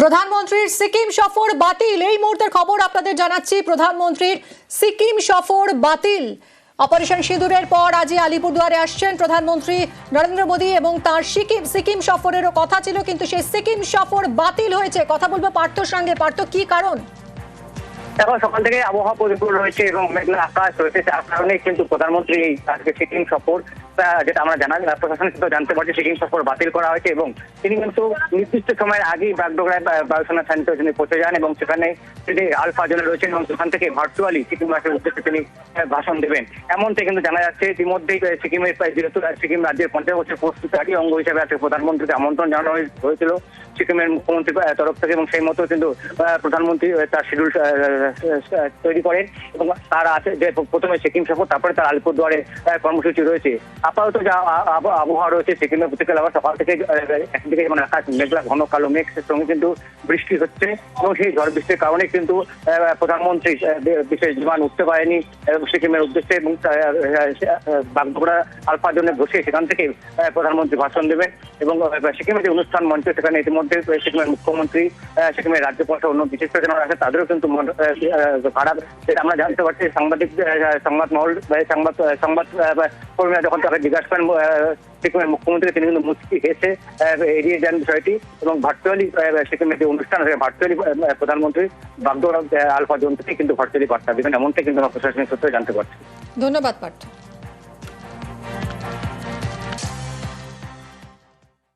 প্রধানমন্ত্রীর সিকিম সফর বাতিল। এই মুহূর্তের খবর আপনাদের জানাচ্ছি। প্রধানমন্ত্রীর সিকিম সফর বাতিল। অপারেশন সিঁদুরের পর আজই আলিপুরদুয়ারে আসছেন প্রধানমন্ত্রী নরেন্দ্র মোদী এবং তার সিকিম সিকিম সফরেরও কথা ছিল, কিন্তু সেই সিকিম সফর বাতিল হয়েছে। কথা বলব পার্থ সঙ্গে। পার্থ, কি কারণ? এখন সকাল থেকে আবহাওয়া প্রতিকূল রয়েছে এবং মেঘলা আকাশ রয়েছে তার কারণে কিন্তু প্রধানমন্ত্রী এই আজকে সিকিম সফর যেটা আমরা জানা প্রশাসন কিন্তু জানতে পারছি সিকিম সফর বাতিল করা হয়েছে এবং তিনি কিন্তু নির্দিষ্ট সময়ের আগেই বাগডোগরায় বায়ুসেনা সেন্টারে তিনি পৌঁছে যান এবং সেখানে তিনি আলফা জোনে রয়েছেন এবং সেখান থেকে ভার্চুয়ালি সিকিমবাসীর উদ্দেশ্যে তিনি ভাষণ দেবেন। এমনটাই কিন্তু জানা যাচ্ছে, ইতিমধ্যেই সিকিমের যেহেতু সিকিম রাজ্যের পঞ্চাশ বছর প্রস্তুতি অঙ্গ হিসেবে আজকে প্রধানমন্ত্রীকে আমন্ত্রণ জানানো হয়েছিল। সিকিমের মুখ্যমন্ত্রীর আহ, তরফ থেকে এবং সেই মতো কিন্তু প্রধানমন্ত্রী তার শিডিউল তৈরি করেন এবং তার আছে যে প্রথমে সিকিম সফর তারপরে তার আলিপুরদুয়ারে কর্মসূচি রয়েছে। আপাতত যা আবহাওয়া রয়েছে সিকিমের প্রতিকাল আবার সকাল থেকে একদিকে যেমন আকাশ মেঘলা ঘন কালো মেঘ সঙ্গে কিন্তু বৃষ্টি হচ্ছে এবং সেই ঝড় বৃষ্টির কারণে কিন্তু প্রধানমন্ত্রী বিশেষ বিমান উঠতে পারেনি আহ, সিকিমের উদ্দেশ্যে এবং বাগডোগরা আলফা জোনে বসে সেখান থেকে প্রধানমন্ত্রী ভাষণ দেবেন এবং সিকিমের যে অনুষ্ঠান মঞ্চ সেখানে ইতিমধ্যে আহ, সিকিমের মুখ্যমন্ত্রী সেখানে রাজ্যপাল অন্য বিশেষ যারা আছে তাদেরও কিন্তু খারাপ। সেটা আমরা জানতে পারছি সাংবাদিক সংবাদ মহল সংবাদ সংবাদ কর্মীরা যখন তাকে জিজ্ঞাসা করেন সিকিমের মুখ্যমন্ত্রী তিনি কিন্তু মুচকি হেসে এড়িয়ে যান বিষয়টি এবং ভার্চুয়ালি সিকিমের যে অনুষ্ঠান আছে ভার্চুয়ালি প্রধানমন্ত্রী বাগদোর আলফা জোন থেকে কিন্তু ভার্চুয়ালি বার্তা দেবেন এমনটাই কিন্তু আমরা প্রশাসনিক সূত্রে জানতে পারছি। ধন্যবাদ পার্থ।